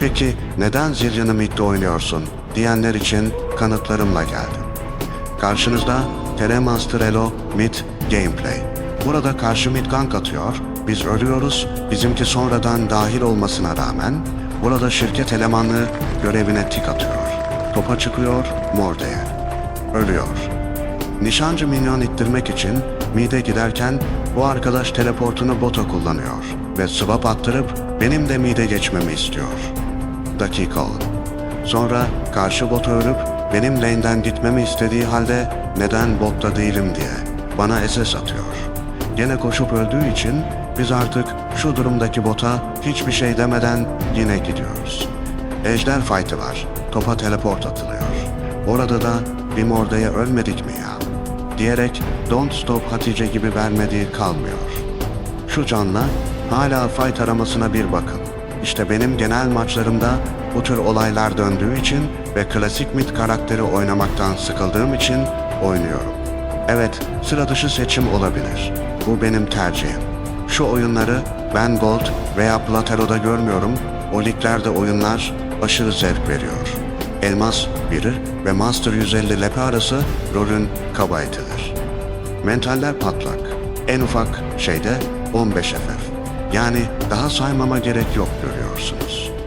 Peki neden Zillion'ı midde oynuyorsun diyenler için kanıtlarımla geldim. Karşınızda Telemaster Elo Mid Gameplay. Burada karşı mid gank atıyor, biz ölüyoruz, bizimki sonradan dahil olmasına rağmen burada şirket elemanı görevine tik atıyor. Topa çıkıyor, Morde'ye. Ölüyor. Nişancı minyon ittirmek için mide giderken bu arkadaş teleportunu bota kullanıyor ve swap attırıp benim de mide geçmemi istiyor. Dakika 10. Sonra karşı bota ölüp benim lane'den gitmemi istediği halde neden botta değilim diye bana SS atıyor. Gene koşup öldüğü için biz artık şu durumdaki bota hiçbir şey demeden yine gidiyoruz. Ejder fight'ı var. Topa teleport atılıyor. Orada da bir mordaya ölmedik mi ya? Diyerek Don't Stop Hatice gibi vermediği kalmıyor. Şu canla hala fight aramasına bir bakın. İşte benim genel maçlarımda bu tür olaylar döndüğü için ve klasik mid karakteri oynamaktan sıkıldığım için oynuyorum. Evet, sıra dışı seçim olabilir. Bu benim tercihim. Şu oyunları ben Gold veya Plateau'da görmüyorum, o liglerde oyunlar aşırı zevk veriyor. Elmas 1 ve Master 150 lepe arası rolün kaba etidir. Mentaller patlak. En ufak şeyde 15 FF. Yani daha saymama gerek yok görüyorsunuz.